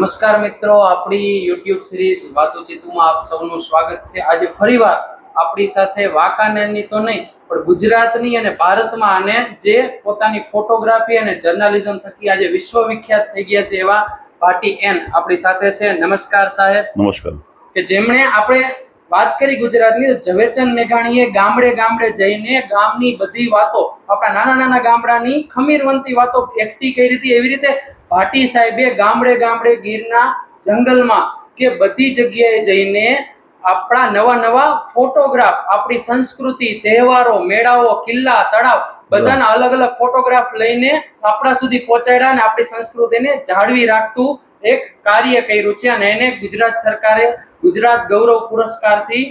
નમસ્કાર મિત્રો આપણી યુટ્યુબ સિરીઝ વાતુચીતુમાં આપ સૌનું સ્વાગત છે. આજે ફરીવાર આપણી સાથે વાંકાનેરની તો નહીં પણ ગુજરાતની અને ભારતમાં અને જે પોતાની ફોટોગ્રાફી અને જર્નાલિઝમ થકી આજે વિશ્વવિખ્યાત થઈ ગયા છે એવા ભાટી એન આપણી સાથે છે. નમસ્કાર સાહેબ. નમસ્કાર. કે જેમણે આપણે વાત કરી ગુજરાતની ઝવેરચંદ મેઘાણીએ ગામડે ગામડે જઈને ગામની બધી વાતો આપણા નાના નાના ગામડાની ખમીરવંતી વાતો એકઠી કરી હતી. એવી રીતે ભાટી સાહેબે ગામડે ગામડે ગીરના જંગલમાં કે બધી જગ્યાએ જઈને આપણા નવા નવા ફોટોગ્રાફ આપણી સંસ્કૃતિ તહેવારો મેળાઓ કિલ્લા તળાવ બધાના અલગ અલગ ફોટોગ્રાફ લઈને આપણા સુધી પહોંચાડ્યા અને આપણી સંસ્કૃતિને જાળવી રાખતું એક કાર્ય કર્યું છે અને એને ગુજરાત સરકારે ગુજરાત ગૌરવ પુરસ્કારથી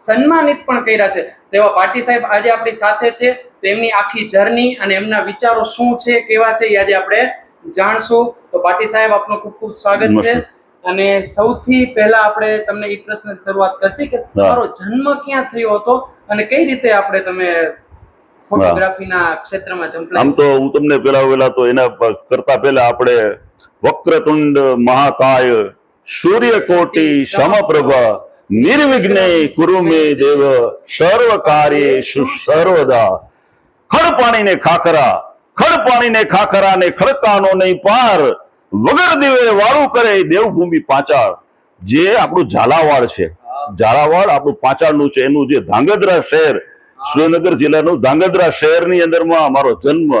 સન્માનિત પણ કર્યા છે. તેવા પાટી સાહેબ આજે આપણી સાથે છે. તો એમની આખી જર્ની અને એમના વિચારો શું છે કેવા છે એ આજે આપણે જાણશું તો પાટી સાહેબ આપનું ખૂબ ખૂબ સ્વાગત છે. અને સૌથી પહેલા આપણે તમને એ પ્રશ્ન શરૂઆત કરશી કે તમારો જન્મ ક્યાં થયો હતો અને કઈ રીતે આપણે તમે ફોટોગ્રાફીના ક્ષેત્રમાં આમ તો હું તમને પેલા પેલા તો એના કરતા પહેલા આપણે વક્રતુંડ મહાકાય સૂર્યકોટી સમપ્રભા નિર્વિઘ્ને કુરુ મે દેવ સર્વ કાર્ય સર્વદા. ખડ પાણીને ખાખરા ખડ પાણીને ખાખરા ને ખડકાનો નહીં પાર વગર દિવે વાળું કરે દેવભૂમિ પાંચાળ. જે આપણું ઝાલાવાડ છે. ઝાલાવાડ આપણું પાંચાળનું છે. એનું જે ધાંગધ્રા શહેર, સુરેન્દ્રનગર જિલ્લાનું ધાંગધ્રા શહેરની અંદરમાં મારો જન્મ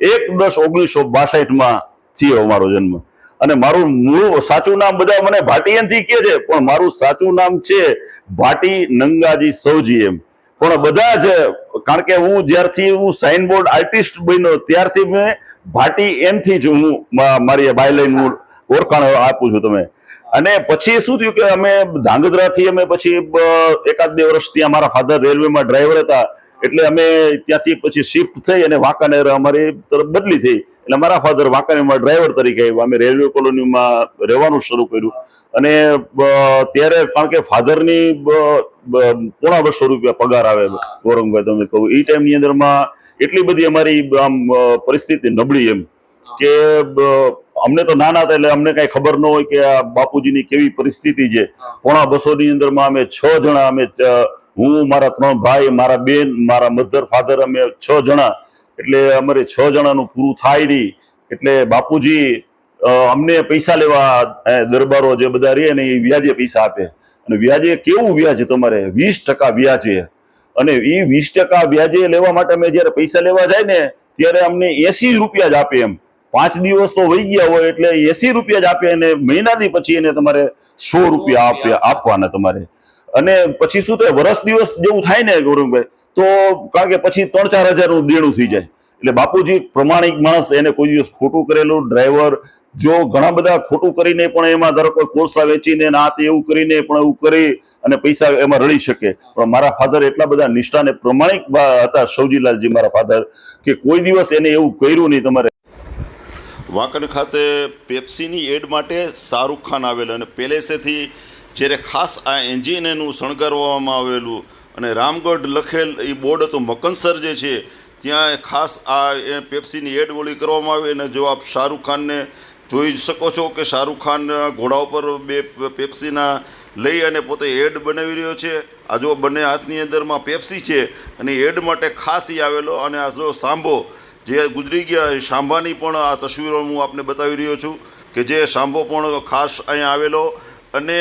એક દસ ઓગણીસો બાસઠમાં થયો અમારો જન્મ. અને મારું મૂળ સાચું નામ બધા મને ભાટિયનથી કહે છે, પણ મારું સાચું નામ છે ભાટી નંગાજી સૌજી એમ. પણ બધા જ, કારણ કે હું જ્યારથી હું સાઇન બોર્ડ આર્ટિસ્ટ બન્યો, ત્યારથી મેં ભાટી એમથી જ હું મારી બાયલાઈન હું ઓળખાણ આપું છું તમે અને પછી શું થયું કે અમે ધાંગધ્રાથી અમે પછી એકાદ બે વર્ષ ત્યાં મારા ફાધર રેલવેમાં ડ્રાઈવર હતા, એટલે અમે ત્યાંથી પછી શિફ્ટ થઈ અને વાંકાનેર અમારી તરફ બદલી થઈ. એટલે મારા ફાધર વાંકાનેરમાં ડ્રાઈવર તરીકે અમે રેલવે કોલોનીમાં રહેવાનું શરૂ કર્યું. અને ત્યારે કારણ કે ફાધરની પોણા બસો રૂપિયા પગાર આવે ગૌરંગભાઈ તમને કહું. એ ટાઈમની અંદરમાં એટલી બધી અમારી આમ પરિસ્થિતિ નબળી એમ કે અમને તો નાના હતા એટલે અમને કઈ ખબર ન હોય કે આ બાપુજીની કેવી પરિસ્થિતિ છે. પોણા બસોની અંદરમાં અમે છ જણા અમે હું મારા ત્રણ ભાઈ મારા બેન મારા મધર ફાધર અમે છ જણા. એટલે અમારે છ જણાનું પૂરું થાય નહીં. એટલે બાપુજી અમને પૈસા લેવા દરબારો જે બધા રહે ને એ વ્યાજે પૈસા આપે. અને વ્યાજે કેવું વ્યાજ તમારે? વીસ ટકા વ્યાજે અને એ વીસ ટકા વ્યાજે લેવા માટે અમે જયારે પૈસા લેવા જાય ને ત્યારે અમને એસી રૂપિયા જ આપે એમ. પાંચ દિવસ તો વહી ગયા હોય એટલે એસી રૂપિયા જ આપે અને મહિનાથી પછી એને તમારે સો રૂપિયા આપે આપવાના તમારે. અને પછી શું થાય? વર્ષ દિવસ જેવું થાય ને ગૌરવભાઈ તો કારણ કે પછી ત્રણ ચાર હજારનું દેણું થઈ જાય. એટલે બાપુજી પ્રમાણિક માણસ એને કોઈ દિવસ ખોટું કરેલું ડ્રાઈવર જો ઘણા બધા ખોટું કરીને પણ એમાં ધારો કોઈ કોલસા વેચીને ના તે એવું કરીને પણ એવું કરી અને પૈસા એમાં રળી શકે. પણ મારા ફાધર એટલા બધા નિષ્ઠા ને પ્રમાણિક હતા સૌજીલાલજી મારા ફાધર કે કોઈ દિવસ એને એવું કર્યું નહીં તમારે. વાંકડ ખાતે પેપ્સીની એડ માટે શાહરૂખ ખાન આવેલ અને પેલેસેથી જ્યારે ખાસ આ એન્જિન એનું શણગારવામાં આવેલું અને રામગઢ લખેલ એ બોર્ડ હતું મકનસર જે છે, ત્યાં ખાસ આ પેપ્સીની એડ ઓલી કરવામાં આવી અને જો આપ શાહરૂખ ખાનને જોઈ શકો છો કે શાહરૂખ ખાન ઘોડા ઉપર બે પેપ્સીના લઈ અને પોતે એડ બનાવી રહ્યો છે. આ જો બંને હાથની અંદરમાં પેપ્સી છે અને એડ માટે ખાસ એ આવેલો અને આ જો સાંભો જે ગુજરી ગયા એ શાંભાની પણ આ તસવીરો હું આપને બતાવી રહ્યો છું કે જે સાંભો પણ ખાસ અહીંયા આવેલો અને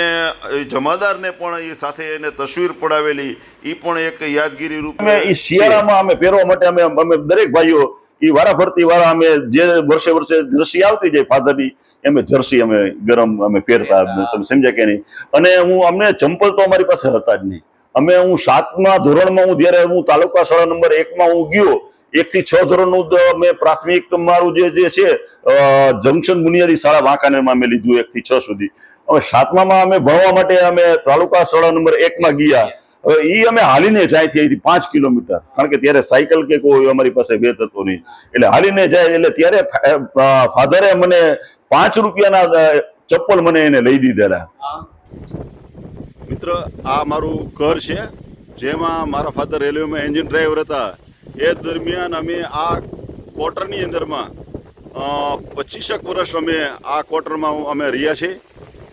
જમાદારને પણ એ સાથે એને તસવીર પડાવેલી એ પણ એક યાદગીરી રૂપે શિયાળામાં અમે પહેરવા માટે અમે અમે દરેક ભાઈઓ એ વારાફરતી વાળા અમે જે વર્ષે વર્ષે જર્સી આવતી જાય ફાધરની એમ જર્સી અમે ગરમ અમે પહેરતા તમે સમજ્યા કે નહીં? અને હું અમને ચંપલ તો અમારી પાસે હતા જ નહીં. અમે હું સાતમા ધોરણમાં હું જ્યારે હું તાલુકા શાળા નંબર એકમાં હું ગયો એક થી છ ધોરણનું મેં પ્રાથમિક મારું જે જે છે જંકશન બુનિયાદી શાળા વાંકાનેરમાં અમે લીધું એક થી છ સુધી. હવે સાતમામાં અમે ભણવા માટે અમે તાલુકા શાળા નંબર એકમાં ગયા. હવે એ અમે હાલીને જાય છે અહીંથી પાંચ કિલોમીટર. કારણ કે ત્યારે સાયકલ કે કોઈ અમારી પાસે બે થતો નહીં. એટલે હાલીને જાય એટલે ત્યારે ફાધરે મને પાંચ રૂપિયાના ચપ્પલ મને એને લઈ દીધેલા. મિત્ર, આ મારું ઘર છે. જેમાં મારા ફાધર રેલવેમાં એન્જિન ડ્રાઈવર હતા. એ દરમિયાન અમે આ ક્વાર્ટરની અંદરમાં પચીસેક વર્ષ અમે આ ક્વાર્ટરમાં અમે રહ્યા છીએ.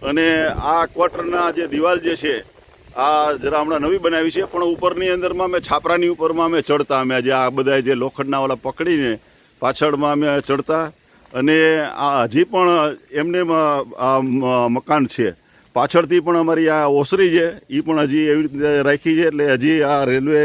અને આ ક્વાર્ટરના જે દિવાલ જે છે આ જરા હમણાં નવી બનાવી છે, પણ ઉપરની અંદરમાં અમે છાપરાની ઉપરમાં અમે ચડતા. અમે જે આ બધા જે લોખંડના ઓલા પકડીને પાછળમાં અમે ચડતા. અને આ હજી પણ એમને મકાન છે. પાછળથી પણ અમારી આ ઓસરી છે એ પણ હજી એવી રીતે રાખી છે, એટલે હજી આ રેલવે,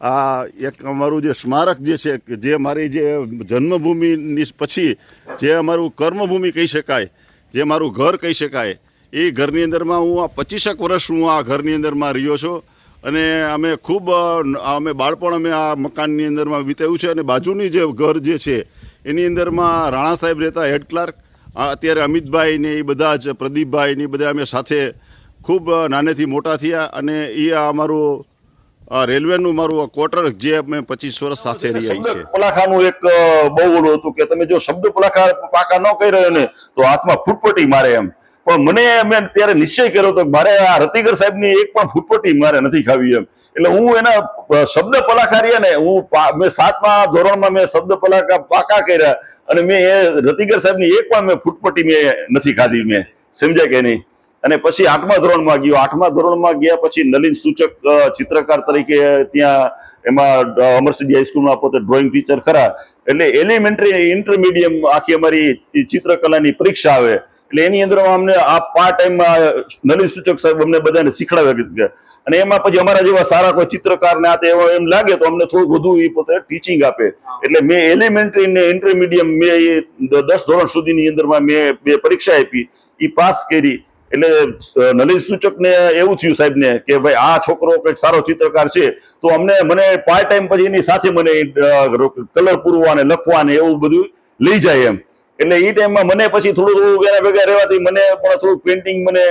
આ એક અમારું જે સ્મારક જે છે, જે મારી જે જન્મભૂમિની પછી જે અમારું કર્મભૂમિ કહી શકાય, જે મારું ઘર કહી શકાય એ ઘરની અંદરમાં હું આ પચીસેક વર્ષ હું આ ઘરની અંદરમાં રહ્યો છું. અને અમે ખૂબ અમે બાળપણ અમે આ મકાનની અંદરમાં વિતાવ્યું છે અને બાજુની જે ઘર જે છે, એની અંદરમાં રાણા સાહેબ રહેતા હેડ ક્લાર્ક અત્યારે અમિતભાઈ ને એ બધા જ, પ્રદીપભાઈ ને બધા અમે સાથે ખૂબ નાનેથી મોટા થયા અને એ આ અમારું રેલવેનું મારું ક્વાર્ટર જે અમે પચીસ વર્ષ સાથે રહ્યા છે પલાખાનું એક બહુ ઓલું હતું કે તમે જો શબ્દ પલાખા પાકા ન કરી રહ્યો ને, તો હાથમાં ફૂટપટી મારે એમ. પણ મને મેં ત્યારે નિશ્ચય કર્યો હતો મારે આ રતિગર સાહેબની એક પણ ફૂટપટ્ટી મારે નથી ખાવી એમ. એટલે હું એના શબ્દ પલાકારીએ ને હું મેં સાતમા ધોરણમાં મેં શબ્દ પલાકાર પાકા કર્યા અને મેં એ રતિગર સાહેબની એક પણ મેં ફૂટપટ્ટી મેં નથી ખાધી મેં. સમજાય કે નહીં? અને પછી આઠમા ધોરણમાં ગયો. આઠમા ધોરણમાં ગયા પછી નલિન સૂચક ચિત્રકાર તરીકે ત્યાં એમાં અમરસિંહ હાઈસ્કૂલમાં પોતે ડ્રોઈંગ ટીચર ખરા. એટલે એલિમેન્ટરી ઇન્ટરમીડિયમ આખી અમારી ચિત્રકલાની પરીક્ષા આવે. એટલે એની અંદર અમને આ પાર્ટ ટાઈમમાં નલિન સૂચક સાહેબ અમને બધાને શીખડાવ્યા અને એમાં પછી અમારા જેવા સારા કોઈ ચિત્રકાર ને આ તે એમ લાગે તો અમને થોડું વધુ એ પોતે ટીચિંગ આપે. એટલે મેં એલિમેન્ટરી ને ઇન્ટરમીડિયમ મેં એ દસ ધોરણ સુધીની અંદરમાં મેં બે પરીક્ષા આપી. એ પાસ કરી. એટલે અ, નલિન સૂચક ને એવું થયું સાહેબ ને કે ભાઈ આ છોકરો કંઈક સારો ચિત્રકાર છે. તો અમને મને પાર્ટ ટાઈમ પછી એની સાથે મને કલર પૂરવા ને લખવા ને એવું બધું લઈ જાય એમ. એટલે એ ટાઈમમાં મને પછી થોડું થોડું એના ભેગા રહેવાથી મને પણ થોડું પેઇન્ટિંગ મને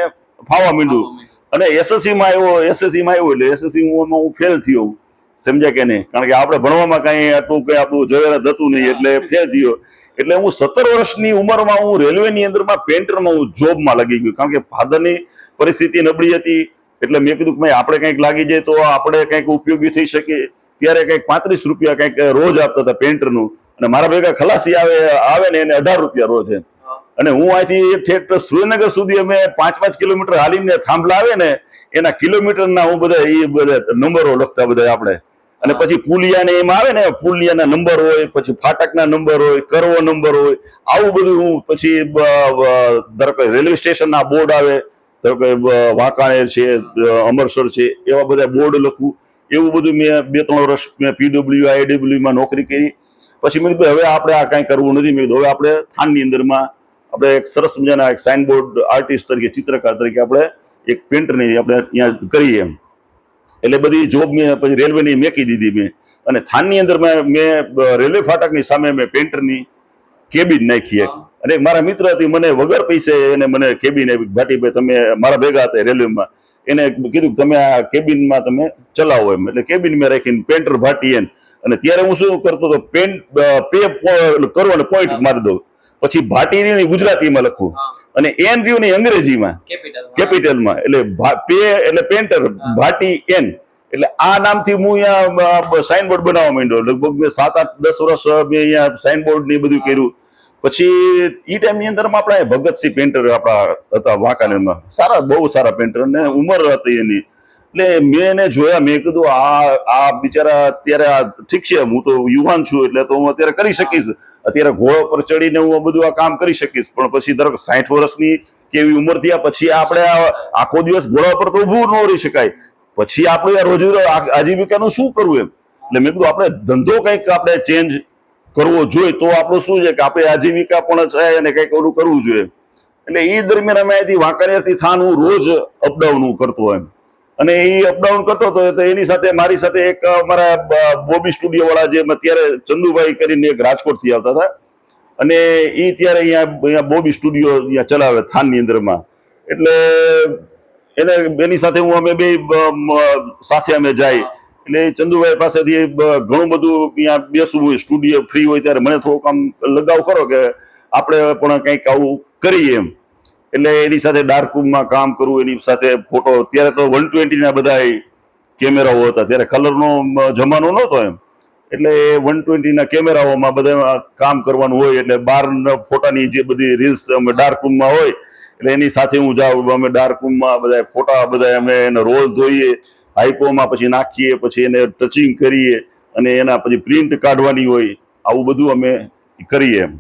ફાવવા માંડ્યું. અને એસએસસીમાં આવ્યો એસએસસીમાં આવ્યો એટલે એસએસસી માં હું ફેલ થયો. સમજ્યા કે નહીં? કારણ કે આપણે ભણવામાં કાંઈ આટલું કંઈ આપણું જવેરાત હતું નહીં એટલે ફેલ થયો. એટલે હું સત્તર વર્ષની ઉંમરમાં હું રેલવેની અંદરમાં પેન્ટરમાં હું જોબમાં લાગી ગયો. કારણ કે ફાધરની પરિસ્થિતિ નબળી હતી. એટલે મેં કીધું કે ભાઈ આપણે કંઈક લાગી જાય તો આપણે કંઈક ઉપયોગી થઈ શકે ત્યારે કંઈક પાંત્રીસ રૂપિયા કંઈક રોજ આપતા હતા પેન્ટરનું અને મારા ભેગા ખલાસી આવે આવે ને એને અઢાર રૂપિયા રોજ એમ. અને હું અહીંથી ઠેઠ સુરેન્દ્રનગર સુધી અમે પાંચ પાંચ કિલોમીટર હાલીને થાંભલા આવે ને એના કિલોમીટરના હું બધા એ બધા નંબરો લખતા બધા આપણે. અને પછી પુલિયા ને એમ આવે ને પુલિયાના નંબર હોય પછી ફાટકના નંબર હોય કરવો નંબર હોય આવું બધું હું પછી ધારો કે રેલવે સ્ટેશનના બોર્ડ આવે ધારો કે વાંકાણેર છે અમરસર છે એવા બધા બોર્ડ લખવું એવું બધું મેં બે ત્રણ વર્ષ મેં પીડબ્લ્યુ આઈડબ્લ્યુ માં નોકરી કરી. પછી મેં કીધું, હવે આપણે આ કાંઈ કરવું નથી. મેં કીધું, હવે આપણે થાનની અંદરમાં આપણે એક સરસ મજાના એક સાઇનબોર્ડ આર્ટિસ્ટ તરીકે, ચિત્રકાર તરીકે આપણે એક પેન્ટરની આપણે અહીંયા કરીએ એમ. એટલે બધી જોબ મેં પછી રેલવેની મેકી દીધી મેં. અને થાનની અંદર મેં મેં રેલવે ફાટકની સામે મેં પેન્ટરની કેબિન નાખી એક. અને મારા મિત્ર હતી, મને વગર પૈસે એને મને કેબિન આપી. ભાટીભાઈ તમે મારા ભેગા હતા રેલવેમાં એને કીધું તમે આ કેબિનમાં તમે ચલાવો એમ. એટલે કેબિન મેં રાખીને પેન્ટર ભાટી એમ. અને ત્યારે હું શું કરતો હતો? પેન પે કરો અને પોઈન્ટ મારી દઉં. પછી ભાટીની ગુજરાતીમાં લખું. અને એન રહ્યું ની અંગ્રેજીમાં. કેપિટલમાં એટલે પે એટલે પેન્ટર ભાટી એન. એટલે આ નામથી હું અહીંયા સાઇનબોર્ડ બનાવવા માંડ્યો. લગભગ મેં સાત આઠ દસ વર્ષ મેં અહીંયા સાઇનબોર્ડ ને બધું કર્યું. પછી એ ટાઈમની અંદરમાં આપણા ભગતસિંહ પેન્ટર આપણા હતા વાંકાનેરમાં. સારા બહુ સારા પેન્ટર અને ઉંમર હતી એની. એટલે મેં એને જોયા, મેં કીધું, આ આ બિચારા અત્યારે આ ઠીક છે, હું તો યુવાન છું, એટલે તો હું અત્યારે કરી શકીશ. અત્યારે ઘોડો પર ચડીને હું બધું આ કામ કરી શકીશ. પણ પછી કે સાઠ વર્ષની કેવી ઉંમર થયા, પછી આપણે આખો દિવસ ઘોડા પર તો ઊભું ન રહી શકાય. પછી આપણે આ રોજ આજીવિકાનું શું કરવું એમ? એટલે મેં કીધું, આપણે ધંધો કંઈક આપણે ચેન્જ કરવો જોઈએ, તો આપણું શું છે કે આપણે આજીવિકા પણ છે અને કંઈક ઓલું કરવું જોઈએ. એટલે એ દરમિયાન અમે અહીંથી વાંકાનેરથી થાન હું રોજ અપડાઉન હું કરતો એમ. અને એ અપડાઉન કરતો હતો તો એની સાથે મારી સાથે એક અમારા બોબી સ્ટુડિયો વાળા જે અત્યારે ચંદુભાઈ કરીને એક રાજકોટથી આવતા હતા. અને એ ત્યારે અહીંયા અહીંયા બોબી સ્ટુડિયો અહીંયા ચલાવે થાનની અંદરમાં. એટલે એને, એની સાથે હું અમે બે સાથે અમે જાય. એટલે ચંદુભાઈ પાસેથી ઘણું બધું અહીંયા બેસવું હોય, સ્ટુડિયો ફ્રી હોય ત્યારે મને થોડુંક આમ લગાવ કરો કે આપણે પણ કંઈક આવું કરીએ એમ. એટલે એની સાથે ડાર્ક રૂમમાં કામ કરવું, એની સાથે ફોટો ત્યારે તો વન ટ્વેન્ટીના બધા કેમેરાઓ હતા. ત્યારે કલરનો જમાનો નહોતો એમ. એટલે એ વન ટ્વેન્ટીના કેમેરાઓમાં બધા કામ કરવાનું હોય, એટલે બાર ફોટાની જે બધી રીલ્સ અમે ડાર્ક રૂમમાં હોય, એટલે એની સાથે હું જાઉં અમે ડાર્ક રૂમમાં બધા ફોટા બધા અમે એને રોલ ધોઈએ હાઈપોમાં પછી નાખીએ, પછી એને ટચિંગ કરીએ, અને એના પછી પ્રિન્ટ કાઢવાની હોય, આવું બધું અમે કરીએ એમ.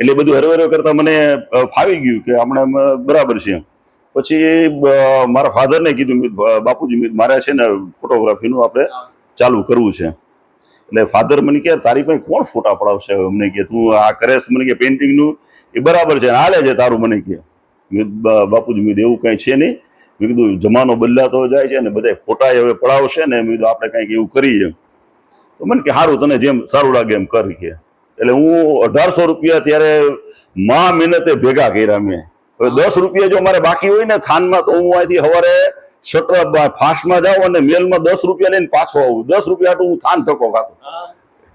એટલે બધું હરવેરો કરતા મને ફાવી ગયું કે આપણે બરાબર છે. પછી મારા ફાધરને કીધું બાપુજી મારે છે ને ફોટોગ્રાફીનું આપણે ચાલુ કરવું છે. એટલે ફાધર મને કહે, તારી પાસે કોણ ફોટા પડાવશે? અમને કે તું આ કરેશ. મને કે પેઇન્ટિંગનું. એ બરાબર છે, હાલે છે તારું મને કે બાપુજી મેં એવું કંઈ છે નહીં. મેં કીધું, જમાનો બદલાતો જાય છે ને બધા ફોટા હવે પડાવશે ને, મેં કીધું, આપણે કંઈક એવું કરીએ. તો મને કે સારું તને જેમ સારું લાગે એમ કરી કે એટલે હું અઢારસો રૂપિયા ત્યારે મા મહેનતે ભેગા કર્યા મેં. હવે દસ રૂપિયા જો મારે બાકી હોય ને થાનમાં તો હું અહીંથી સવારે શટર ફાસ્ટમાં જાઉં અને મેલમાં દસ રૂપિયા લઈને પાછો આવું. દસ રૂપિયા હાટુ હું થાન ઠકો ખાતો.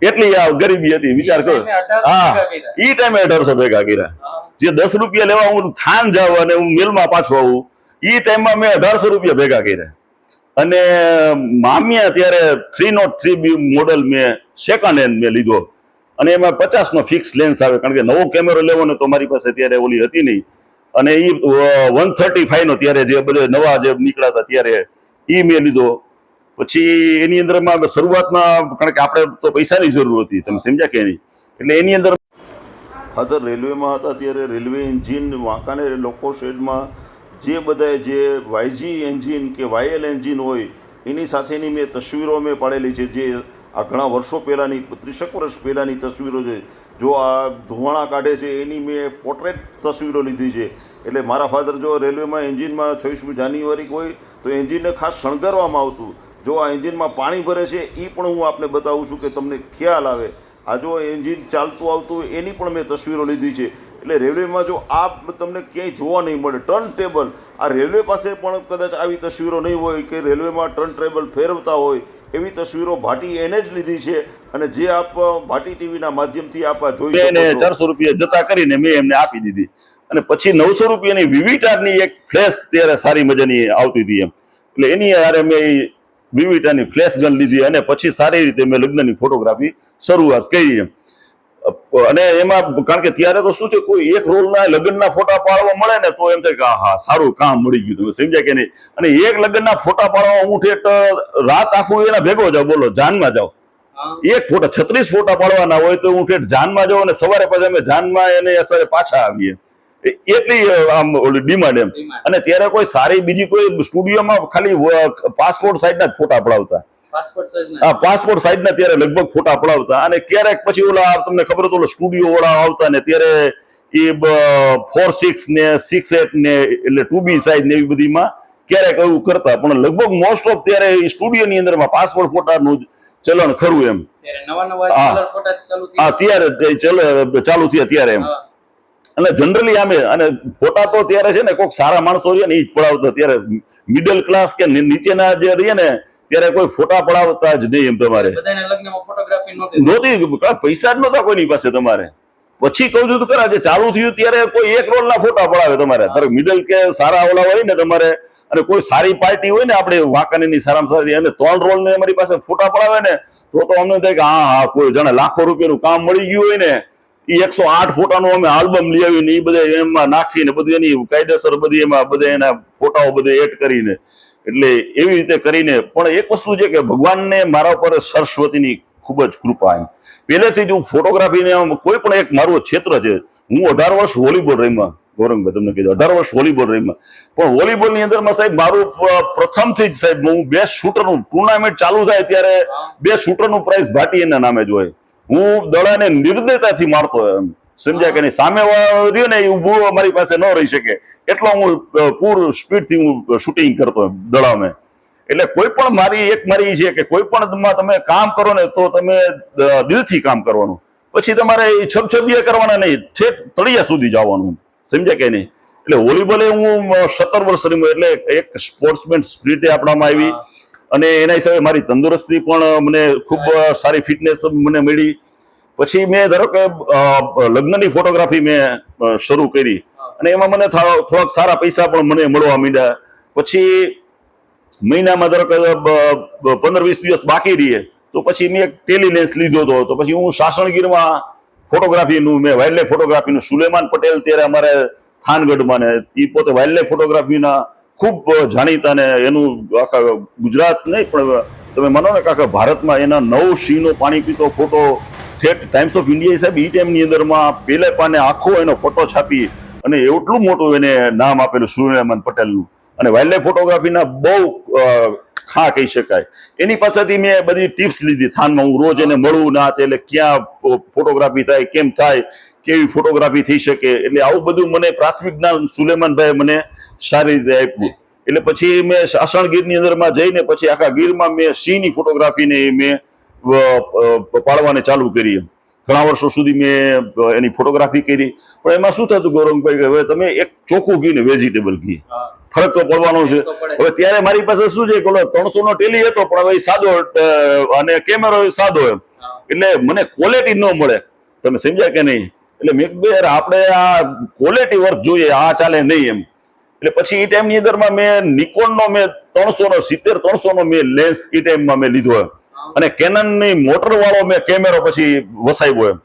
એટલી આ ગરીબી હતી વિચાર કરો. હા. એ ઈ ટાઈમે અઢારસો ભેગા કર્યા. જે દસ રૂપિયા લેવા હું થાન જાઉં અને હું મેલમાં પાછો આવું ઈ ટાઈમમાં મેં અઢારસો રૂપિયા ભેગા કર્યા. અને મામિયા ત્યારે three not three B model મેં સેકન્ડ હેન્ડ મેં લીધો. અને એમાં પચાસનો ફિક્સ લેન્સ આવે, કારણ કે નવો કેમેરો લેવો ને તો મારી પાસે ત્યારે ઓલી હતી નહીં. અને એ વન થર્ટી ફાઈવ નો ત્યારે જે બધા નવા જે નીકળ્યા હતા ત્યારે એ મેં લીધો. પછી એની અંદરમાં શરૂઆતમાં, કારણ કે આપણે તો પૈસાની જરૂર હતી, તમે સમજ્યા કે નહીં? એટલે એની અંદર ફાધર, રેલવેમાં હતા ત્યારે રેલવે એન્જિન, વાંકાનેર લોકો શેડમાં જે બધાએ જે વાયજી એન્જિન કે વાયએલ એન્જિન હોય, એની સાથેની મેં તસવીરો મેં પાડેલી છે, જે આ ઘણા વર્ષો પહેલાંની, ત્રીસેક વર્ષ પહેલાંની તસવીરો છે. જો આ ધુવાણા કાઢે છે, એની મેં પોર્ટ્રેટ તસવીરો લીધી છે. એટલે મારા ફાધર જો રેલવેમાં એન્જિનમાં છવ્વીસમી જાન્યુઆરી હોય તો એન્જિનને ખાસ શણગારવામાં આવતું. જો આ એન્જિનમાં પાણી ભરે છે એ પણ હું આપને બતાવું છું કે તમને ખ્યાલ આવે. આ જો એન્જિન ચાલતું આવતું હોય, એની પણ મેં તસવીરો લીધી છે. એટલે રેલવેમાં જો આ તમને ક્યાંય જોવા નહીં મળે, ટર્ન ટેબલ. આ રેલવે પાસે પણ કદાચ આવી તસવીરો નહીં હોય કે રેલવેમાં ટર્ન ટેબલ ફેરવતા હોય એવી તસવીરો ભાટી એને જ લીધી છે અને જે આપ ભાટી ટીવીના માધ્યમથી આપ જોઈ શકો એને ચારસો રૂપિયા જતા કરીને મેં એમને આપી દીધી. અને પછી નવસો રૂપિયાની વિવિટારની એક ફ્લેશ ત્યારે સારી મજાની આવતી હતી એમ. એટલે એની હારે મેં વિવિટાની ફ્લેશ ગન લીધી અને પછી સારી રીતે મેં લગ્નની ફોટોગ્રાફી શરૂઆત કરી એમ. અને એમાં કારણ કે ત્યારે તો શું છે કોઈ એક રોલના લગ્નના ફોટા પાડવા મળે ને તો એમ થાય કે હા સારું કામ મળી ગયું. તમે સમજ્યા કે નહીં? અને એક લગ્નના ફોટા પાડવા હું ઠેઠ રાત આખું એના ભેગો જાવ બોલો જાનમાં જાવ એક ફોટા છત્રીસ ફોટા પાડવાના હોય તો હું ઠેઠ જાનમાં જાઉં અને સવારે પછી અમે જાનમાં એને અસરે પાછા આવીએ. એટલી આમ ઓલી ડિમાન્ડ એમ. અને ત્યારે કોઈ સારી બીજી કોઈ સ્ટુડિયોમાં ખાલી પાસપોર્ટ સાઈડના જ ફોટા પડાવતા. Passport size ના. પાસપોર્ટ ત્યારે લગભગ ફોટા પડાવતા અને ક્યારેક પછી ઓલા તમને ખબર હતો સ્ટુડિયો વાળા આવતા ને ત્યારે એ ફોર સિક્સ ને સિક્સ એટ ને એટલે ટુ બી સાઈઝ ને એવી બધીમાં ક્યારેક એવું કરતા પણ લગભગ મોસ્ટ ઓફ ત્યારે સ્ટુડિયોની અંદરમાં પાસપોર્ટ ફોટાનું ચલણ ખરું એમ હા. ચાલુ થયા. ત્યારે ચાલુ થયા ત્યારે એમ એટલે અને જનરલી આમે અને ફોટા તો ત્યારે છે ને કોઈક સારા માણસો છે ને એ જ પડાવતા ત્યારે મિડલ ક્લાસ કે નીચેના જે રહીએ ને ત્યારે કોઈ ફોટા પડાવતા જ નહીં એમ તમારે. નહોતી. પૈસા જ નહોતા કોઈની પાસે તમારે. પછી કહું છું તો ખરા જે ચાલુ થયું ત્યારે કોઈ એક રોલ ના ફોટા પડાવે તમારે. તારે મિડલ કે સારા ઓલા હોય ને તમારે અને કોઈ સારી પાર્ટી હોય ને આપણે વાંકાનેરની સારામાં સારી અને ત્રણ રોલ ને અમારી પાસે ફોટા પડાવે ને તો તો અમને થાય કે હા હા કોઈ જાણે લાખો રૂપિયાનું કામ મળી ગયું હોય ને એ એકસો આઠ ફોટાનું અમે આલ્બમ લઈ આવીને એ બધા એમાં નાખીને બધું એની કાયદેસર બધી એમાં બધા એના ફોટાઓ બધે એડ કરીને એટલે એવી રીતે કરીને પણ એક વસ્તુ છે કે ભગવાનને મારા ઉપર સરસ્વતીની ખૂબ જ કૃપા એમ. પહેલેથી જ હું ફોટોગ્રાફીને કોઈ પણ એક મારું ક્ષેત્ર છે, હું અઢાર વર્ષ વોલીબોલ રમ્યા. ગૌરંગભાઈ તમને કીધું, અઢાર વર્ષ વોલીબોલ રમ્યા. પણ વોલીબોલની અંદરમાં સાહેબ મારું પ્રથમથી જ સાહેબ હું બે શૂટરનું ટુર્નામેન્ટ ચાલુ થાય ત્યારે બે શૂટરનું પ્રાઇઝ ભાટી એના નામે જ હોય. હું દડાને નિર્દયતાથી મારતો એમ. સમજ્યા કે નહીં? સામે રહ્યો ને એ ઊભું મારી પાસે ન રહી શકે. એટલો હું પૂર સ્પીડથી હું શૂટિંગ કરતો દડામે. એટલે કોઈ પણ મારી એક મારી છે કે કોઈ પણ તમે કામ કરો ને તો તમે દિલથી કામ કરવાનું. પછી તમારે છબછબીએ કરવાના નહીં ઠેઠ તળિયા સુધી જવાનું સમજ્યા કે નહીં? એટલે વોલીબોલે હું સત્તર વર્ષ રમ્યો એટલે એક સ્પોર્ટ્સમેન સ્પિરિટ આપણામાં આવી. અને એના હિસાબે મારી તંદુરસ્તી પણ મને ખૂબ સારી ફિટનેસ મને મળી. પછી મેં ધારો કે લગ્નની ફોટોગ્રાફી મેં શરૂ કરી. અને એમાં મને થોડાક સારા પૈસા પણ મને મળવા માંડ્યા. પછી મહિનામાં ધારો કે પંદર વીસ દિવસ બાકી રહીએ, તો પછી મેં એક ટેલી લેન્સ લીધો હતો. તો પછી હું સાસણગીરમાં ફોટોગ્રાફીનું મેં વાઇલ્ડ લાઈફ ફોટોગ્રાફીનું સુલેમાન પટેલ ત્યારે અમારે થાનગઢમાં ને એ પોતે વાઇલ્ડ લાઈફ ફોટોગ્રાફીના ખૂબ જાણીતા ને, એનું આખા ગુજરાત નહીં, પણ તમે માનો ને કે આખા ભારતમાં એના નવ સિંહનો પાણી પીતો ફોટો ઠેઠ ટાઈમ્સ ઓફ ઇન્ડિયા સાહેબ એ ટાઈમની અંદરમાં પેલે પાને આખો એનો ફોટો છાપી અને એટલું મોટું એને નામ આપેલું સુલેમાન પટેલનું. અને વાઇલ્ડ લાઈફ ફોટોગ્રાફીના બહુ ખા કહી શકાય. એની પાસેથી મેં બધી ટિપ્સ લીધી. થાનમાં હું રોજ એને મળું, ના એટલે ક્યાં ફોટોગ્રાફી થાય, કેમ થાય, કેવી ફોટોગ્રાફી થઈ શકે. એટલે આવું બધું મને પ્રાથમિક જ્ઞાન સુલેમાનભાઈ મને સારી રીતે આપ્યું. એટલે પછી મેં સાસણ ગીરની અંદરમાં જઈને પછી આખા ગીરમાં મેં સિંહની ફોટોગ્રાફીને મેં પાડવાને ચાલુ કરી. એમ ઘણા વર્ષો સુધી મેં એની ફોટોગ્રાફી કરી. પણ એમાં શું થતું ગૌરવભાઈ કે હવે તમે એક ચોખ્ખું ઘી ને વેજીટેબલ ઘી. ફરક તો પડવાનો છે. હવે ત્યારે મારી પાસે શું છે કે ત્રણસો નો ટેલી હતો પણ હવે સાદો અને કેમેરો સાદો એમ. એટલે મને ક્વોલિટી ન મળે. તમે સમજ્યા કે નહીં? એટલે મેં કીધું બે આપણે આ ક્વોલિટી વર્ક જોઈએ આ ચાલે નહીં એમ. એટલે પછી એ ટાઈમની અંદરમાં મેં નિકોનનો મેં ત્રણસો નો સિત્તેર ત્રણસો નો મેં લેન્સ એ ટાઈમમાં મેં લીધો અને કેનનની મોટરવાળો મેં કેમેરો પછી વસાવ્યો એમ.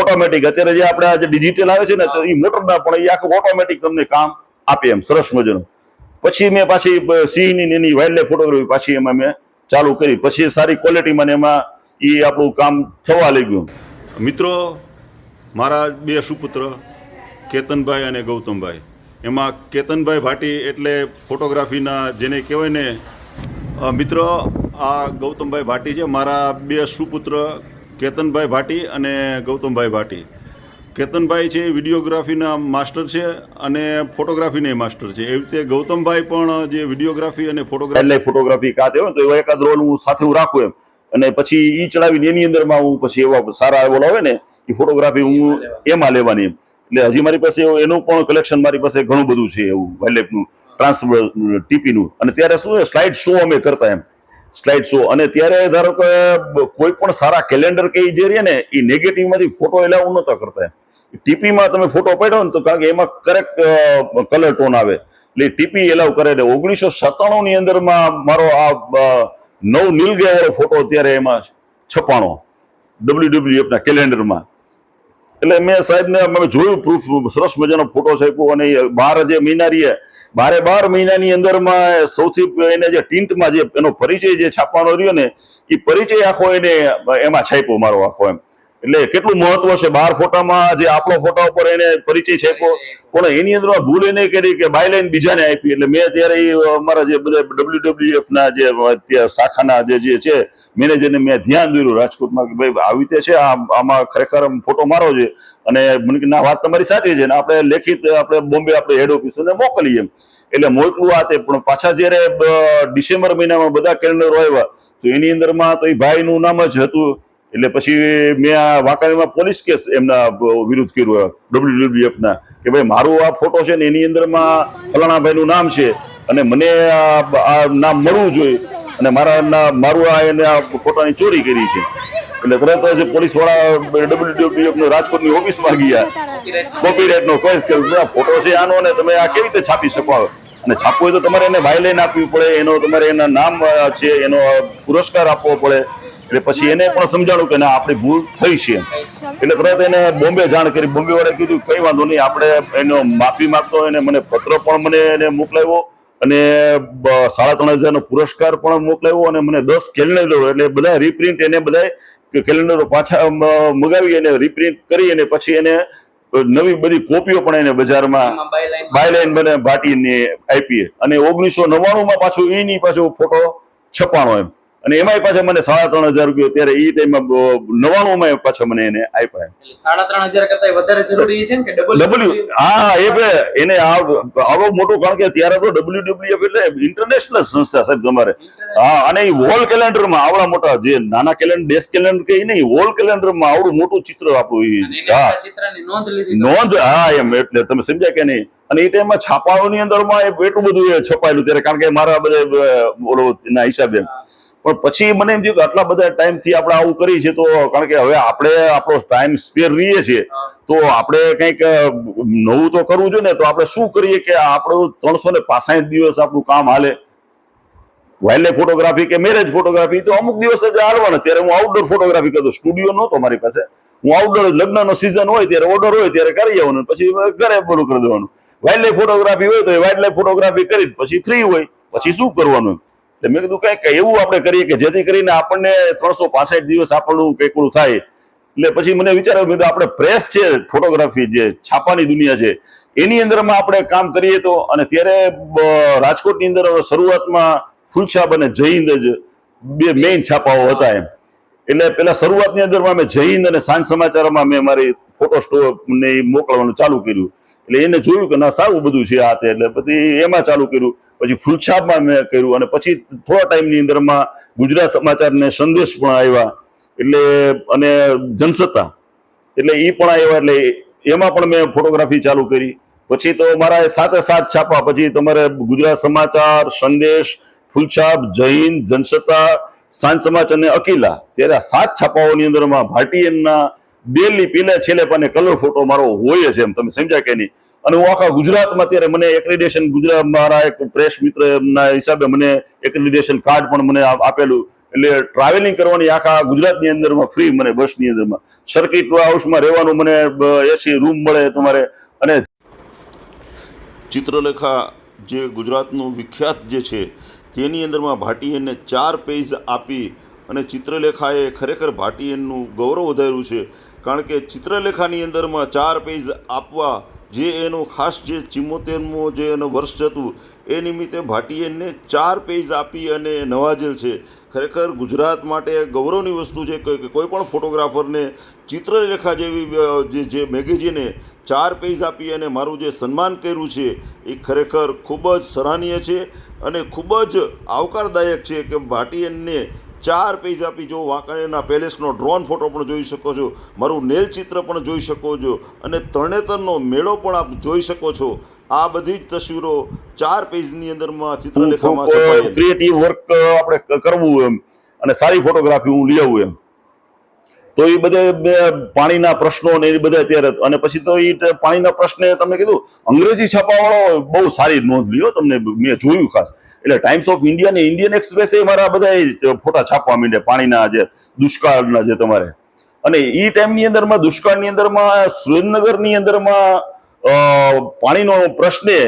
ઓટોમેટિક અત્યારે જે આપણે જે ડિજિટલ આવે છે ને, તો એ મોટરના પણ એ આખું ઓટોમેટિક તમને કામ આપે એમ, સરસ મજાનું. પછી મેં પાછી સિંહની એની વાઇલ્ડ લાઈફ ફોટોગ્રાફી પાછી એમાં મેં ચાલુ કરી. પછી સારી ક્વોલિટીમાં એમાં એ આપણું કામ થવા લાગ્યું. મિત્રો, મારા બે સુપુત્ર, કેતનભાઈ અને ગૌતમભાઈ. એમાં કેતનભાઈ ભાટી એટલે ફોટોગ્રાફીના જેને કહેવાય ને મિત્રો આ ગૌતમભાઈ ભાટી છે મારા બે સુપુત્ર કેતનભાઈ ભાટી અને ગૌતમભાઈ ભાટી. કેતનભાઈ છે વિડીયોગ્રાફીના માસ્ટર છે અને ફોટોગ્રાફીના માસ્ટર છે. એવી રીતે ગૌતમભાઈ પણ જે વિડીયોગ્રાફી અને ફોટોગ્રાફી વાઇલ્ડ ફોટોગ્રાફી કાતે હોય તો એવો એકાદ રોલ હું સાથે હું રાખું એમ. અને પછી એ ચડાવીને એની અંદરમાં હું પછી એવા સારા એવો લાવે ને એ ફોટોગ્રાફી હું એમાં લેવાની. એમ એટલે હજી મારી પાસે એનું પણ કલેક્શન મારી પાસે ઘણું બધું છે એવું વાઇલ્ડ લાઈફનું ટ્રાન્સફર ટીપીનું. અને ત્યારે શું સ્લાઇડ શો અમે કરતા એમ. સ્લાઇડ શો અને ત્યારે ધારો કે કોઈ પણ સારા કેલેન્ડર કે જે રહે ને એ નેગેટિવમાંથી ફોટો એલાવ નહોતા કરતા ટીપીમાં તમે ફોટો પાડ્યો ને તો કારણ કે એમાં કરેક્ટ કલર ટોન આવે. એટલે ટીપી એલાવ કરે. એટલે ઓગણીસો સત્તાણુંની અંદરમાં મારો આ નવ નીલગે ફોટો અત્યારે એમાં છપાણો ડબલ્યુ ના કેલેન્ડરમાં. એટલે મેં સાહેબને અમે જોયું પ્રૂફ સરસ મજાનો ફોટો છાપ્યો અને બાર જે મિનારીએ બારે બાર મહિનાની અંદરમાં સૌથી એને જે ટિન્ટમાં જે એનો પરિચય જે છાપવાનો રહ્યો ને એ પરિચય આખો એને એમાં છાપ્યો મારો આખો એમ. એટલે કેટલું મહત્વ છે બાર ફોટામાં જે આપણો ફોટા ઉપર એને પરિચય છાપ્યો? પણ એની અંદર ભૂલ એને કરી કે બાયલાઈન બીજાને આપી. એટલે મેં ત્યારે અમારા જે બધા ડબલ્યુડબ્લ્યુએફ ના જે શાખાના જે જે છે, મેનેજરને મેં ધ્યાન દોર્યું. રાજકોટમાં કે ભાઈ આવી રીતે છે, આમાં ખરેખર ફોટો મારો છે. અને ના, વાત તમારી સાચી છે આપણે લેખિત આપણે બોમ્બે આપણે હેડ ઓફિસને મોકલીએ એટલે મોકલું આ તે પણ પાછા જ્યારે ડિસેમ્બર મહિનામાં બધા કેલેન્ડરો આવ્યા, તો એની અંદરમાં તો એ ભાઈનું નામ જ હતું. એટલે પછી મેં આ વાંકાણીમાં પોલીસ કેસ એમના વિરુદ્ધ કર્યો ડબલ્યુડબ્લ્યુએફ ના, કે ભાઈ મારું આ ફોટો છે ને એની અંદરમાં ફલાણાભાઈનું નામ છે. અને મને આ નામ મળવું જોઈએ. અને મારા મારું આ એને આ ફોટાની ચોરી કરી છે. એટલે તરત જ પોલીસવાળા ડબલ્યુડબ્લ્યુએફ નો રાજકોટની ઓફિસમાં ગયા. કોપીરાઇટ નો કેસ કે ફોટો છે આનો ને તમે આ કેવી રીતે છાપી શકો અને છાપવું હોય તો તમારે એને વાયલાઈન આપવી પડે, એનો તમારે એના નામ છે, એનો પુરસ્કાર આપવો પડે. એટલે પછી એને પણ સમજાણું કે ના, આપણી ભૂલ થઈ છે એટલે તરત એને બોમ્બે જાણ કરી. બોમ્બે વાળા કીધું, કઈ વાંધો નહીં, આપણે એનો માફી માંગતો એને મને પત્ર પણ મને એને મોકલાવ્યો અને સાડા ત્રણ હજારનો પુરસ્કાર પણ મોકલાવ્યો અને મને દસ કેલેન્ડરો એટલે બધા રીપ્રિન્ટ એને બધા કેલેન્ડરો પાછા મગાવી અને રીપ્રિન્ટ કરી અને પછી એને નવી બધી કોપીઓ પણ એને બજારમાં બાયલાઈન બને ભાટીને આપીએ. અને ઓગણીસો નવ્વાણું માં પાછું એની પાછો ફોટો છપાણો એમ. અને એમાંય પાછા મને સાડા ત્રણ હજાર રૂપિયા ત્યારે એ ટાઈમમાં નવાણું માં પાછા મને એને આપ્યા. સાડા ત્રણ હજાર કરતા વધારે જરૂરી છે કે ડબલ્યુ હા એ એને આવો મોટો કારણ કે ત્યારે તો ડબલ્યુ ડબલ્યુ એટલે ઇન્ટરનેશનલ સંસ્થા સાહેબ તમારે. હા અને એ વોલ કેલેન્ડરમાં આવડા મોટા જે નાના કેલેન્ડર ડેસ્ક કેલેન્ડર કે નહીં વોલ કેલેન્ડરમાં આવડું મોટું ચિત્ર આપણું હા. નોંધ હા એમ એટલે તમે સમજ્યા કે નહીં. અને એ ટાઈમમાં છાપાઓની અંદરમાં એટલું બધું એ છપાયેલું ત્યારે કારણ કે મારા બધા ઓલો એના હિસાબે. પણ પછી મને એમ થયું કે આટલા બધા ટાઈમથી આપણે આવું કરી છે તો કારણ કે હવે આપણે આપણો ટાઈમ સ્પેર રહીએ છીએ. તો આપણે કંઈક નવું તો કરવું જોઈએ ને તો આપણે શું કરીએ કે આપણું ત્રણસો ને પાસઠ દિવસ આપણું કામ હાલે. વાઇલ્ડ લાઈફ ફોટોગ્રાફી કે મેરેજ ફોટોગ્રાફી તો અમુક દિવસ જ હાલવાના. ત્યારે હું આઉટડોર ફોટોગ્રાફી કરતો સ્ટુડિયો નહોતો મારી પાસે. હું આઉટડોર લગ્નનો સિઝન હોય ત્યારે ઓર્ડર હોય ત્યારે કરી આવવાનું. પછી ઘરે બધું કરી દેવાનું. વાઇલ્ડ લાઈફ ફોટોગ્રાફી હોય તો વાઇલ્ડ લાઈફ ફોટોગ્રાફી કરી પછી ફ્રી હોય. પછી શું કરવાનું? મેં કીધું કંઈક એવું આપણે કરીએ કે જેથી કરીને આપણને ત્રણસો પાસઠ દિવસ આપણું કંઈક થાય. એટલે પછી મને વિચાર આવ્યો આપણે પ્રેસ છે ફોટોગ્રાફી જે છાપાની દુનિયા છે, એની અંદરમાં આપણે કામ કરીએ તો, અને ત્યારે રાજકોટની અંદર શરૂઆતમાં ફૂલછાપ અને જય હિન્દ જ બે મેઇન છાપાઓ હતા એમ. એટલે પેલા શરૂઆતની અંદરમાં મેં જય હિન્દ અને સાંજ સમાચારમાં મેં મારી ફોટો સ્ટોપ ને મોકલવાનું ચાલુ કર્યું. એટલે એને જોયું કે ના, સારું બધું છે આ તે, એટલે પછી એમાં ચાલુ કર્યું. પછી ફૂલછાપમાં મેં કર્યું અને પછી થોડા ટાઈમની અંદરમાં ગુજરાત સમાચારને સંદેશ પણ આવ્યા એટલે, અને જનસત્તા. એટલે એ પણ આવ્યા એટલે એમાં પણ મેં ફોટોગ્રાફી ચાલુ કરી. પછી તો મારા સાથે સાત છાપા. પછી તમારે ગુજરાત સમાચાર, સંદેશ, ફૂલછાપ જૈન જનસત્તા, સાંજ સમાચાર અને અકીલા. ત્યારે સાત છાપાઓની અંદરમાં ભાટીયનના ડેલી પીલે છેલ્લે પાને કલર ફોટો મારો હોય છે એમ. તમે સમજ્યા કે નહીં? અને હું આખા ગુજરાતમાં ત્યારે મને એક્રેડિશન ગુજરાત મારા એક પ્રેસ મિત્રના હિસાબે મને એક્રેડિશન કાર્ડ પણ મને આપેલું. એટલે ટ્રાવેલિંગ કરવાની આખા ગુજરાતની અંદરમાં ફ્રી મને બસની અંદરમાં. સર્કિટ હાઉસમાં રહેવાનું મને એસી રૂમ મળે તમારે. અને ચિત્રલેખા જે ગુજરાતનું વિખ્યાત જે છે, તેની અંદરમાં ભાટીયનને ચાર પેજ આપી અને ચિત્રલેખાએ ખરેખર ભાટીયનનું ગૌરવ વધાર્યું છે. કારણ કે ચિત્રલેખાની અંદરમાં ચાર પેજ આપવા જે એનું ખાસ જે ચિમ્મોતેરમું જે એનું વર્ષ હતું, એ નિમિત્તે ભાટીયનને ચાર પેજ આપી અને નવાજેલ છે. ખરેખર ગુજરાત માટે ગૌરવની વસ્તુ છે કે કોઈ પણ ફોટોગ્રાફરને ચિત્રલેખા જેવી જે મેગેઝિને ચાર પેજ આપી અને મારું જે સન્માન કર્યું છે, એ ખરેખર ખૂબ જ સરાહનીય છે અને ખૂબ જ આવકારદાયક છે કે ભાટીયનને ચાર પેજ આપી જો વાંકાનેરના પેલેસનો ડ્રોન ફોટો પણ જોઈ શકો છો મારું નેલ ચિત્ર પણ જોઈ શકો છો અને તરણેતરનો મેળો પણ આપ જોઈ શકો છો. આ બધી જ તસવીરો ચાર પેજની અંદરમાં ચિત્રલેખામાં છે ક્રિએટિવ વર્ક આપણે કરવું એમ અને સારી ફોટોગ્રાફી હું લઈ આવું એમ. તો એ બધે પાણીના પ્રશ્નો ને એ બધા અત્યારે અને પછી તો એ પાણીના પ્રશ્ને તમને કીધું અંગ્રેજી છાપાવાળો બહુ સારી નોંધ લ્યો તમને મેં જોયું ખાસ. એટલે ટાઈમ્સ ઓફ ઇન્ડિયા ને ઇન્ડિયન એક્સપ્રેસ એ મારા બધા ફોટા છાપવા માંડ્યા, પાણીના જે દુષ્કાળના જે તમારે. અને એ ટાઈમની અંદરમાં, દુષ્કાળની અંદરમાં, સુરેન્દ્રનગરની અંદરમાં પાણીનો પ્રશ્ને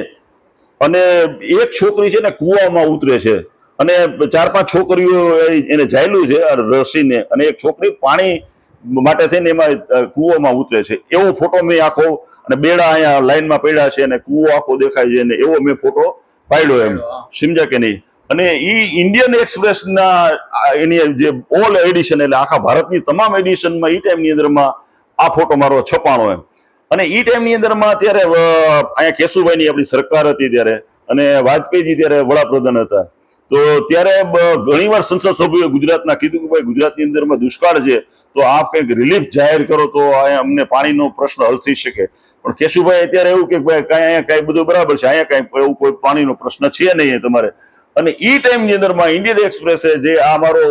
અને એક છોકરી છે ને કૂવામાં ઉતરે છે. અને ચાર પાંચ છોકરીઓ એને જાયેલું છે રસીને. અને એક છોકરી પાણી માટે થઈને એમાં કૂવામાં ઉતરે છે. એવો ફોટો મેં આખો અને બેડા અહીંયા લાઈનમાં પડ્યા છે અને કૂવો આખો દેખાય છે અને એવો મેં ફોટો પાડ્યો એમ. સમજ્યા કે નહીં. અને ઈ ઇન્ડિયન એક્સપ્રેસના એની જે ઓલ એડિશન એટલે આખા ભારતની તમામ એડિશનમાં ઈ ટાઈમની અંદરમાં આ ફોટો મારો છપાણો એમ. અને ઈ ટાઈમની અંદરમાં ત્યારે અહીંયા કેશુભાઈની આપણી સરકાર હતી ત્યારે અને વાજપેયીજી ત્યારે વડાપ્રધાન હતા. તો ત્યારે ઘણીવાર સંસદ સભ્યોએ ગુજરાતના કીધું કે ભાઈ ગુજરાતની અંદરમાં દુષ્કાળ છે તો આપ કંઈક રિલીફ જાહેર કરો તો અમને પાણીનો પ્રશ્ન હલ થઈ શકે. પણ કેશુભાઈ અત્યારે એવું કે ભાઈ કાંઈ અહીંયા કાંઈ બધું બરાબર છે. અહીંયા કાંઈ એવું કોઈ પાણીનો પ્રશ્ન છે નહીં તમારે. અને ઈ ટાઈમની અંદરમાં ઇન્ડિયન એક્સપ્રેસે જે આ મારો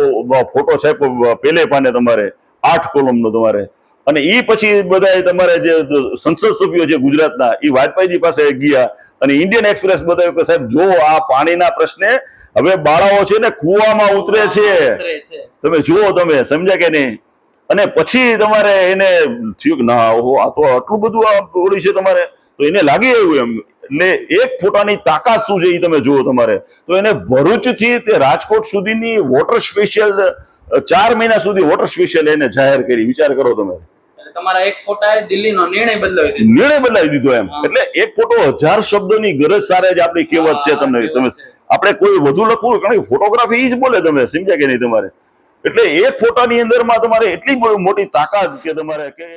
ફોટો છાપ્યો પેલે પાને તમારે આઠ કોલમનો તમારે. અને એ પછી બધા તમારે જે સંસદ સભ્યો છે ગુજરાતના એ વાજપેયીજી પાસે ગયા. અને ઇન્ડિયન એક્સપ્રેસ બતાવ્યું કે સાહેબ જો આ પાણીના પ્રશ્ને હવે બાળાઓ છે ને કુવામાં ઉતરે છે. તમે જુઓ તમે સમજ્યા કે નહીં? અને પછી તમારે એને થયું કે ના ઓહો આ તો આટલું બધું આ ઓળી છે તમારે. તો એને લાગી આવ્યું એમ. એટલે એક ફોટાની તાકાત શું છે એ તમે જુઓ તમારે. તો એને ભરૂચથી તે રાજકોટ સુધીની વોટર સ્પેશિયલ ચાર મહિના સુધી વોટર સ્પેશિયલ એને જાહેર કરી. વિચાર કરો તમે. તમારા એક ફોટાએ દિલ્હીનો નિર્ણય બદલાવી દીધો. નિર્ણય બદલાવી દીધો એમ. એટલે એક ફોટો હજાર શબ્દોની ગરજ સારે જ આપણી કહેવત છે તમને. તમે આપણે કોઈ વધુ લખવું કારણ કે ફોટોગ્રાફી જ બોલે તમે. સમજ્યા કે નહીં તમારે? એટલે એ ફોટાની અંદરમાં તમારે એટલી મોટી તાકાત કે તમારે કે